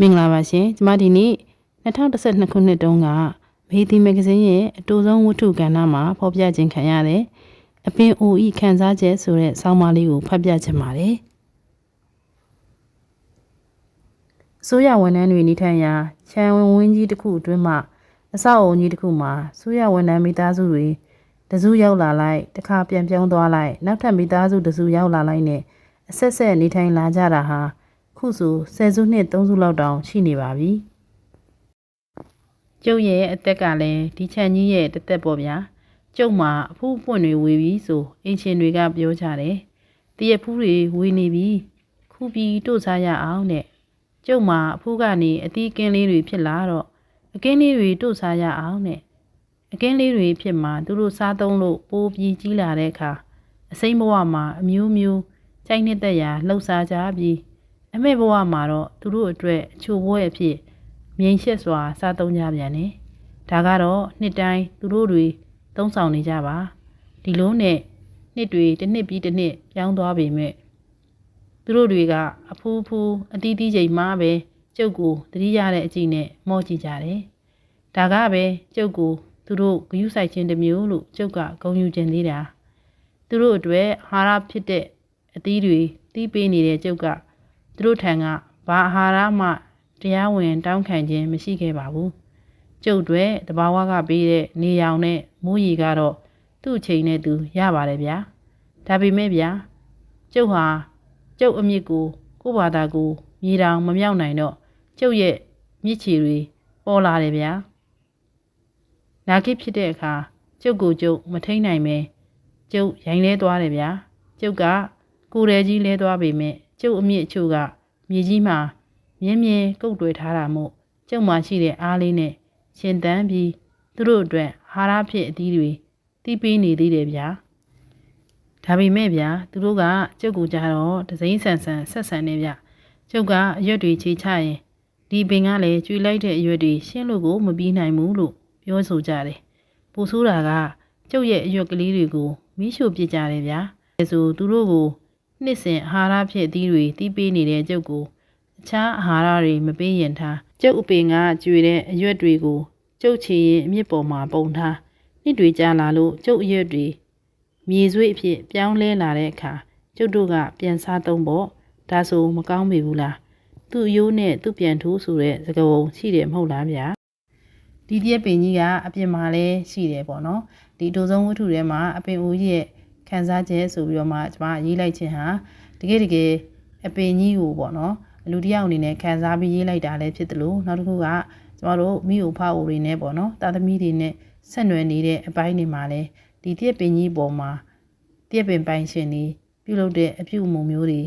မင်္ဂလာပါရှင်ကျမဒီနေ့2012ခုနှစ်တုန်းကမေဒီမဂ္ဂဇင်းရဲ့အတူဆုံးဝတ္ထုကဏ္ဍမှာဖော်ပြခြင်းခံရတဲ့အပင်အိုဤခန်းစားချက်ဆိုတဲ့ဆောင်းပါးလေးကိုဖတ်ပြချင်ပါတယ်အစိုးရဝန်ထမ်းတွေနေထိုင်ရာခြံဝင်ဝင်းကြီးတစ်ခုအတွင်းမှာအဆောက်အုံကြီးတစ်ခုမှာအစိုးရဝန်ထမ်းမိသားစုတွေတစုရောက်လာလိုက်တစ်ခါပြန်ပြောင်းသွားလိုက်နောက်ထပ်မိသားစုတစုရောက်လာလိုက်နဲ့အဆက်ဆက်နေထိုင်လာကြတာဟာ ခုဆိုဆယ်စုနှစ်သုံးစုလောက်တောင်ရှိနေပါပြီကျုပ်ရဲ့အသက်ကလည်းဒီချန်ကြီးရဲ့တစ်သက်ပေါ့ဗျာကျုပ်မှာအဖူးပွင့်တွေဝေပြီးဆိုအင်ရှင်တွေကပြောကြတယ်တရက်ဖူးတွေဝေနေပြီခုပြီးတို့စားရအောင်တဲ့ကျုပ်မှာအဖူးကနေအသီးကင်းလေးတွေဖြစ်လာတော့အကင်းလေးတွေတို့စားရအောင်တဲ့အကင်းလေးတွေဖြစ်မှာသူတို့စားသုံးလို့ပိုးပြီးကြီးလာတဲ့အခါအစိမ့်ဘဝမှာအမျိုးမျိုးကြိုက်နှစ်သက်ရာလှုပ်ရှားကြပြီး အမေဘဝမှာတော့သူတို့အတွက်အချို့ဘွဲအဖြစ်မြိန်ရှက်စွာစားသုံးကြပြန်တယ်ဒါကတော့နှစ်တိုင်းသူတို့တွေသုံးဆောင်နေကြပါဒီလိုနဲ့နှစ်တွေတစ်နှစ်ပြီးတစ်နှစ်ပြောင်းသွားပေမဲ့သူတို့တွေကအဖူးဖူးအတီးတီးချိန်မှပဲကျုပ်ကိုသတိရတဲ့အကြည့်နဲ့မော့ကြည့်ကြတယ်ဒါကပဲကျုပ်ကိုသူတို့ဂယုဆိုင်ခြင်းတစ်မျိုးလို့ကျုပ်ကဂုဏ်ယူခြင်းသေးတာသူတို့အတွက်အာဟာရဖြစ်တဲ့အသီးတွေတီးပေးနေတဲ့ကျုပ်က သူတို့ထံကဘာအာဟာရမှတရားဝင်တောင်းခံခြင်းမရှိခဲ့ပါဘူးကျုပ်တွေတဘာဝကပေးတဲ့နေရောင်နဲ့မိုးရီကတော့သူ့အချိန်နဲ့သူရပါတယ်ဗျာဒါပေမဲ့ဗျာကျုပ်ဟာကျုပ်အမြစ်ကိုကိုယ့်ဘာသာကိုမြေတောင်မမြောက်နိုင်တော့ကျုပ်ရဲ့မြစ်ချီတွေပေါ်လာတယ်ဗျာနာကိဖြစ်တဲ့အခါကျုပ်ကိုကျုပ်မထိန်နိုင်ပဲကျုပ်ရိုင်းလဲသွားတယ်ဗျာကျုပ်ကကိုယ်ရဲကြီးလဲသွားပေမဲ့ ကျုပ်အမြင့်အချို့ကမြေကြီးမှာမြင်းမြဲကုတ်တွယ်ထားတာမို့ကျုပ်မှရှိတဲ့အားလေးနဲ့ရှင်တန်းပြီးသူတို့အတွက်ဟာရဖြစ်အသီးတွေတီးပေးနေသေးတယ်ဗျာဒါပေမဲ့ဗျာသူတို့ကကျုပ်ကိုကြတော့ဒစိမ့်ဆန်ဆန်ဆက်ဆန်နေဗျကျုပ်ကအရွက်တွေချေချရင်ဒီပင်ကလည်းကျွေလိုက်တဲ့အရွက်တွေရှင်းလို့ကိုမပြီးနိုင်ဘူးလို့ပြောဆိုကြတယ်ပူဆိုးတာကကျုပ်ရဲ့အရွက်ကလေးတွေကိုမိရှို့ပစ်ကြတယ်ဗျာအဲဆိုသူတို့ကို နှစ်စဉ်အာဟာရဖြစ်အသီးတွေတီးပေးနေတဲ့ကျုပ်ကိုအခြားအာဟာရတွေမပေးရင်ထားကျုပ်အပင်ကကျွေတဲ့အရွက်တွေကိုကျုပ်ချီရင်အမြစ်ပေါ်မှာပုံထားနှစ်တွေကြာလာလို့ကျုပ်အရွက်တွေမြေဆွေးအဖြစ်ပြောင်းလဲလာတဲ့အခါကျုပ်တို့ကပြန်စားသုံးဖို့ဒါဆိုမကောင်းပြီဘူးလားသူ့ရိုးနဲ့သူ့ပြန်ထိုးဆိုတဲ့သကပုံရှိတယ်မဟုတ်လားဗျာဒီတရက်ပင်ကြီးကအပြင်မှာလဲရှိတယ်ပေါ့နော်ဒီဒိုဆုံးဝတ္ထုထဲမှာအပင်အိုးကြီးရဲ့ ခန်းစားချက်ဆိုပြီးတော့မှကျွန်မရေးလိုက်ခြင်းဟာတကယ်တကယ်အပင်ကြီးကိုပေါ့နော်လူတစ်ယောက်အနေနဲ့ခန်းစားပြီးရေးလိုက်တာလည်းဖြစ်တယ်လို့နောက်တစ်ခုကကျမတို့မိအိုဖအိုတွေနဲ့ပေါ့နော်တာသမီတွေနဲ့ဆက်နွယ်နေတဲ့အပိုင်းတွေမှာလည်းဒီတရက်ပင်ကြီးပေါ်မှာတရက်ပင်ပိုင်းရှင်တွေပြုလုပ်တဲ့အပြုအမူမျိုးတွေ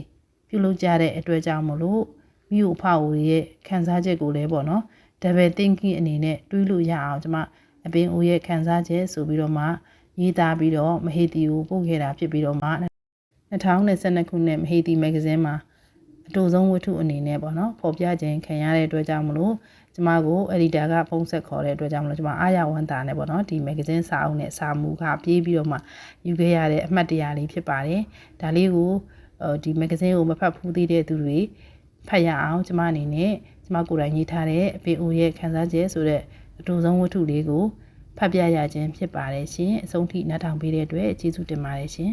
ပြုလုပ်ကြတဲ့အတွက်ကြောင့်မလို့မိအိုဖအိုတွေရဲ့ခန်းစားချက်ကိုလည်းပေါ့နော် double thinking အနေနဲ့တွေးလို့ရအောင်ကျမအပင်အိုရဲ့ခန်းစားချက်ဆိုပြီးတော့မှ ရေးသားပြီးတော့မဟေတီကိုပို့ခဲ့တာဖြစ်ပြီးတော့မှ2022ခုနှစ်မဟေတီမဂ္ဂဇင်းမှာအတူဆုံးဝတ္ထုအနေနဲ့ပေါ့နော်ဖော်ပြခြင်းခံရတဲ့အတွက်ကြောင့်မလို့ကျမကို editor ကဖုန်းဆက်ခေါ်တဲ့အတွက်ကြောင့်မလို့ကျမအားရဝမ်းသာနေပေါ့နော်ဒီမဂ္ဂဇင်းစာအုပ်နဲ့စာမူကပြေးပြီးတော့မှယူခဲ့ရတဲ့အမှတ်တရလေးဖြစ်ပါတယ်ဒါလေးကိုဒီမဂ္ဂဇင်းကိုမဖတ်ဖူးသေးတဲ့သူတွေဖတ်ရအောင်ကျမအနေနဲ့ကျမကိုယ်တိုင်ရေးထားတဲ့အပေအိုရဲ့ခန်းစားချက်ဆိုတဲ့အတူဆုံးဝတ္ထုလေးကို ဖတ်ပြရခြင်းဖြစ်ပါတယ်ရှင်အဆုံးထိနားထောင်ပေးတဲ့အတွက်ကျေးဇူးတင်ပါတယ်ရှင်